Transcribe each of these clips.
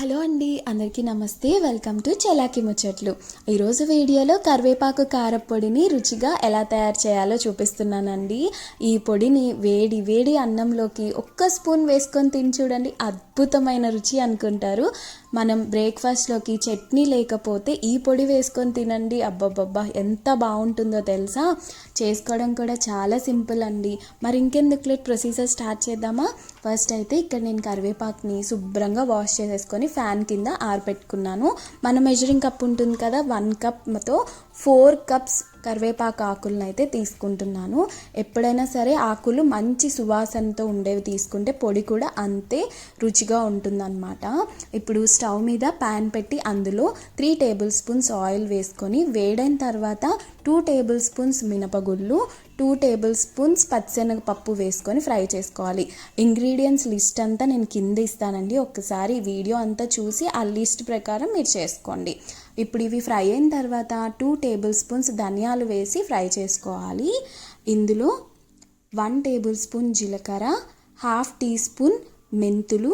Hello అండి అందరికీ నమస్తే. వెల్కమ్ టు చలాకి ముచ్చట్లు. ఈరోజు వీడియోలో కరివేపాకు కారపొడిని రుచిగా ఎలా తయారు చేయాలో చూపిస్తున్నానండి. ఈ పొడిని వేడి వేడి అన్నంలోకి ఒక్క స్పూన్ వేసుకొని తిని చూడండి. అద్భుతమైన రుచి అనుకుంటారు. మనం బ్రేక్ఫాస్ట్లోకి చట్నీ లేకపోతే ఈ పొడి వేసుకొని తినండి. అబ్బబ్బబ్బా! ఎంత బాగుంటుందో తెలుసా? చేసుకోవడం కూడా చాలా సింపుల్ అండి. మరి ఇంకెందుకు లేట్ ప్రొసీజర్ స్టార్ట్ చేద్దామా? ఫస్ట్ అయితే ఇక్కడ నేను కరివేపాకుని శుభ్రంగా వాష్ చేసేసుకొని ఫ్యాన్ కింద ఆరబెట్టుకున్నాను మన మెజరింగ్ కప్ ఉంటుంది కదా వన్ కప్తో ఫోర్ కప్స్ కరివేపాకు ఆకులను అయితే తీసుకుంటున్నాను. ఎప్పుడైనా సరే ఆకులు మంచి సువాసనతో ఉండేవి తీసుకుంటే పొడి కూడా అంతే రుచిగా ఉంటుందన్నమాట. ఇప్పుడు స్టవ్ మీద ప్యాన్ పెట్టి అందులో త్రీ టేబుల్ స్పూన్స్ ఆయిల్ వేసుకొని వేడైన తర్వాత టూ టేబుల్ స్పూన్స్ మినపగుళ్ళు టూ టేబుల్ స్పూన్స్ పచ్చిశనగపప్పు వేసుకొని ఫ్రై చేసుకోవాలి. ఇంగ్రీడియంట్స్ లిస్ట్ అంతా నేను కింద ఇస్తానండి. ఒక్కసారి వీడియో అంతా చూసి ఆ లిస్ట్ ప్రకారం మీరు చేసుకోండి. ఇప్పుడు ఇవి ఫ్రై అయిన తర్వాత టూ టేబుల్ స్పూన్స్ ధనియాలు వేసి ఫ్రై చేసుకోవాలి. ఇందులో వన్ టేబుల్ స్పూన్ జీలకర్ర హాఫ్ టీ స్పూన్ మెంతులు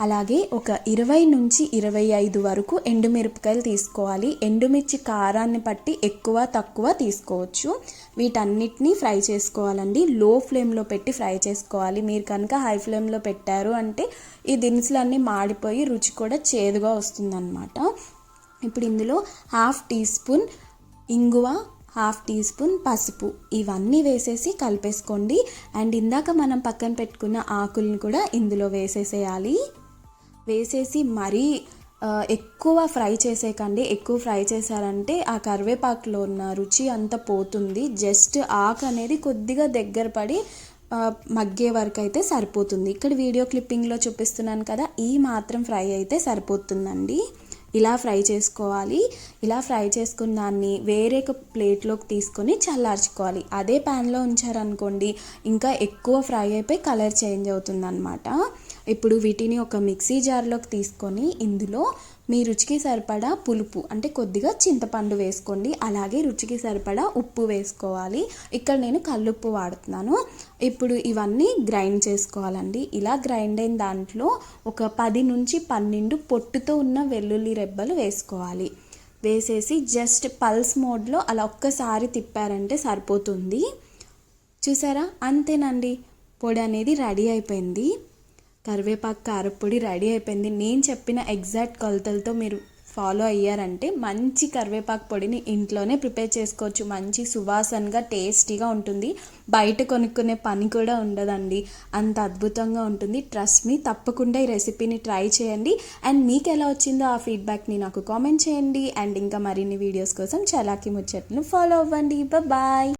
అలాగే ఒక ఇరవై నుంచి ఇరవై ఐదు వరకు ఎండుమిరపకాయలు తీసుకోవాలి. ఎండుమిర్చి కారాన్ని బట్టి ఎక్కువ తక్కువ తీసుకోవచ్చు. వీటన్నిటిని ఫ్రై చేసుకోవాలండి. లో ఫ్లేమ్లో పెట్టి ఫ్రై చేసుకోవాలి. మీరు కనుక హై ఫ్లేమ్లో పెట్టారు అంటే ఈ దినుసులన్నీ మాడిపోయి రుచి కూడా చేదుగా వస్తుందన్నమాట. ఇప్పుడు ఇందులో హాఫ్ టీ స్పూన్ ఇంగువ హాఫ్ టీ స్పూన్ పసుపు. ఇవన్నీ వేసేసి కలిపేసుకోండి. అండ్ ఇందాక మనం పక్కన పెట్టుకున్న ఆకులను కూడా ఇందులో వేసేసేయాలి. వేసేసి మరీ ఎక్కువ ఫ్రై చేసేకండి ఎక్కువ ఫ్రై చేశారంటే ఆ కరివేపాకులో ఉన్న రుచి అంతా పోతుంది. జస్ట్ ఆకు అనేది కొద్దిగా దగ్గర పడి మగ్గే వరకు అయితే సరిపోతుంది. ఇక్కడ వీడియో క్లిప్పింగ్లో చూపిస్తున్నాను కదా ఈ మాత్రం ఫ్రై అయితే సరిపోతుందండి. ఇలా ఫ్రై చేసుకోవాలి. ఇలా ఫ్రై చేసుకున్న దాన్ని వేరే ఒక ప్లేట్లోకి తీసుకొని చల్లార్చుకోవాలి. అదే ప్యాన్లో ఉంచారనుకోండి ఇంకా ఎక్కువ ఫ్రై అయిపోయి కలర్ చేంజ్ అవుతుంది అనమాట ఇప్పుడు వీటిని ఒక మిక్సీ జార్లోకి తీసుకొని ఇందులో మీ రుచికి సరిపడా పులుపు అంటే కొద్దిగా చింతపండు వేసుకోండి. అలాగే రుచికి సరిపడా ఉప్పు వేసుకోవాలి. ఇక్కడ నేను కల్లుప్పు వాడుతున్నాను. ఇప్పుడు ఇవన్నీ గ్రైండ్ చేసుకోవాలండి. ఇలా గ్రైండ్ అయిన దాంట్లో ఒక పది నుంచి పన్నెండు పొట్టుతో ఉన్న వెల్లుల్లి రెబ్బలు వేసుకోవాలి. వేసేసి జస్ట్ పల్స్ మోడ్లో అలా ఒక్కసారి తిప్పారంటే సరిపోతుంది. చూసారా? అంతేనండి. పొడి అనేది రెడీ అయిపోయింది. కరివేపాకు కారపొడి రెడీ అయిపోయింది. నేను చెప్పిన ఎగ్జాక్ట్ కొలతలతో మీరు ఫాలో అయ్యారంటే మంచి కరివేపాకు పొడిని ఇంట్లోనే ప్రిపేర్ చేసుకోవచ్చు. మంచి సువాసనగా టేస్టీగా ఉంటుంది. బయట కొనుక్కునే పని కూడా ఉండదండి. అంత అద్భుతంగా ఉంటుంది. ట్రస్ట్ మీ తప్పకుండా ఈ రెసిపీని ట్రై చేయండి. అండ్ మీకు ఎలా వచ్చిందో ఆ ఫీడ్బ్యాక్ని నాకు కామెంట్ చేయండి. అండ్ ఇంకా మరిన్ని వీడియోస్ కోసం చలాకి ముచ్చట్ను ఫాలో అవ్వండి. బాయ్